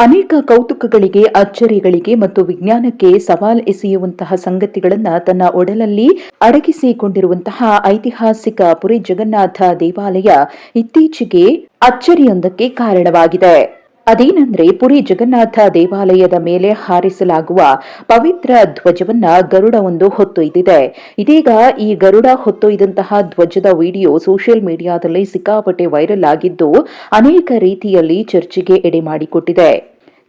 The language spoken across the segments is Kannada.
ಅನೇಕ ಕೌತುಕಗಳಿಗೆ, ಅಚ್ಚರಿಗಳಿಗೆ ಮತ್ತು ವಿಜ್ಞಾನಕ್ಕೆ ಸವಾಲ್ ಎಸೆಯುವಂತಹ ಸಂಗತಿಗಳನ್ನ ತನ್ನ ಒಡಲಲ್ಲಿ ಅಡಗಿಸಿಕೊಂಡಿರುವಂತಹ ಐತಿಹಾಸಿಕ ಪುರಿ ಜಗನ್ನಾಥ ದೇವಾಲಯ ಇತ್ತೀಚೆಗೆ ಅಚ್ಚರಿಯೊಂದಕ್ಕೆ ಕಾರಣವಾಗಿದೆ. ಅದೇನೆಂದ್ರೆ ಪುರಿ ಜಗನ್ನಾಥ ದೇವಾಲಯದ ಮೇಲೆ ಹಾರಿಸಲಾಗುವ ಪವಿತ್ರ ಧ್ವಜವನ್ನ ಗರುಡ ಒಂದು ಹೊತ್ತೊಯ್ದಿದೆ. ಇದೀಗ ಈ ಗರುಡ ಹೊತ್ತೊಯ್ದಂತಹ ಧ್ವಜದ ವಿಡಿಯೋ ಸೋಷಿಯಲ್ ಮೀಡಿಯಾದಲ್ಲಿ ಸಿಕ್ಕಾಪಟ್ಟೆ ವೈರಲ್ ಆಗಿದ್ದು ಅನೇಕ ರೀತಿಯಲ್ಲಿ ಚರ್ಚೆಗೆ ಎಡೆ ಮಾಡಿಕೊಟ್ಟಿದೆ.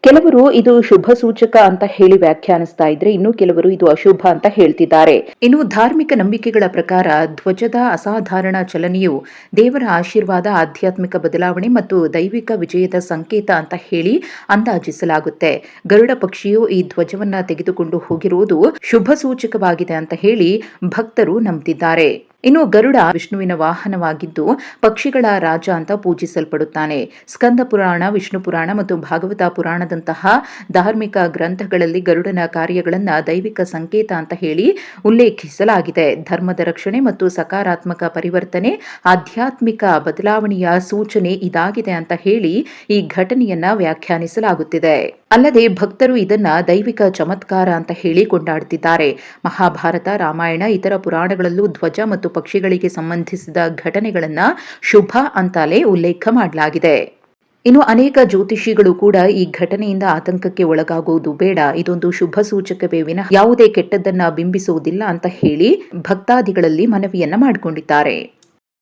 ಕೆಲವರು ಇದು ಶುಭ ಸೂಚಕ ಅಂತ ಹೇಳಿ ವ್ಯಾಖ್ಯಾನಿಸ್ತಾ ಇದ್ರೆ ಇನ್ನು ಕೆಲವರು ಇದು ಅಶುಭ ಅಂತ ಹೇಳ್ತಿದ್ದಾರೆ. ಇನ್ನು ಧಾರ್ಮಿಕ ನಂಬಿಕೆಗಳ ಪ್ರಕಾರ ಧ್ವಜದ ಅಸಾಧಾರಣ ಚಲನೆಯು ದೇವರ ಆಶೀರ್ವಾದ, ಆಧ್ಯಾತ್ಮಿಕ ಬದಲಾವಣೆ ಮತ್ತು ದೈವಿಕ ವಿಜಯದ ಸಂಕೇತ ಅಂತ ಹೇಳಿ ಅಂದಾಜಿಸಲಾಗುತ್ತೆ. ಗರುಡ ಪಕ್ಷಿಯು ಈ ಧ್ವಜವನ್ನ ತೆಗೆದುಕೊಂಡು ಹೋಗಿರುವುದು ಶುಭ ಸೂಚಕವಾಗಿದೆ ಅಂತ ಹೇಳಿ ಭಕ್ತರು ನಂಬುತ್ತಿದ್ದಾರೆ ಇನ್ನು ಗರುಡ ವಿಷ್ಣುವಿನ ವಾಹನವಾಗಿದ್ದು ಪಕ್ಷಿಗಳ ರಾಜ ಅಂತ ಪೂಜಿಸಲ್ಪಡುತ್ತಾನೆ. ಸ್ಕಂದ ಪುರಾಣ, ವಿಷ್ಣು ಪುರಾಣ ಮತ್ತು ಭಾಗವತ ಪುರಾಣದಂತಹ ಧಾರ್ಮಿಕ ಗ್ರಂಥಗಳಲ್ಲಿ ಗರುಡನ ಕಾರ್ಯಗಳನ್ನ ದೈವಿಕ ಸಂಕೇತ ಅಂತ ಹೇಳಿ ಉಲ್ಲೇಖಿಸಲಾಗಿದೆ. ಧರ್ಮದ ರಕ್ಷಣೆ ಮತ್ತು ಸಕಾರಾತ್ಮಕ ಪರಿವರ್ತನೆ, ಆಧ್ಯಾತ್ಮಿಕ ಬದಲಾವಣೆಯ ಸೂಚನೆ ಇದಾಗಿದೆ ಅಂತ ಹೇಳಿ ಈ ಘಟನೆಯನ್ನ ವ್ಯಾಖ್ಯಾನಿಸಲಾಗುತ್ತಿದೆ. ಅಲ್ಲದೆ ಭಕ್ತರು ಇದನ್ನ ದೈವಿಕ ಚಮತ್ಕಾರ ಅಂತ ಹೇಳಿ ಕೊಂಡಾಡುತ್ತಿದ್ದಾರೆ ಮಹಾಭಾರತ, ರಾಮಾಯಣ, ಇತರ ಪುರಾಣಗಳಲ್ಲೂ ಧ್ವಜ ಮತ್ತು ಪಕ್ಷಿಗಳಿಗೆ ಸಂಬಂಧಿಸಿದ ಘಟನೆಗಳನ್ನ ಶುಭ ಅಂತಲೇ ಉಲ್ಲೇಖ ಮಾಡಲಾಗಿದೆ. ಇನ್ನು ಅನೇಕ ಜ್ಯೋತಿಷಿಗಳು ಕೂಡ ಈ ಘಟನೆಯಿಂದ ಆತಂಕಕ್ಕೆ ಒಳಗಾಗುವುದು ಬೇಡ. ಇದೊಂದು ಶುಭ ಸೂಚಕವೇ ವಿನ ಯಾವುದೇ ಕೆಟ್ಟದ್ದನ್ನ ಬಿಂಬಿಸುವುದಿಲ್ಲ ಅಂತ ಹೇಳಿ ಭಕ್ತಾದಿಗಳಲ್ಲಿ ಮನವಿಯನ್ನ ಮಾಡಿಕೊಂಡಿದ್ದಾರೆ.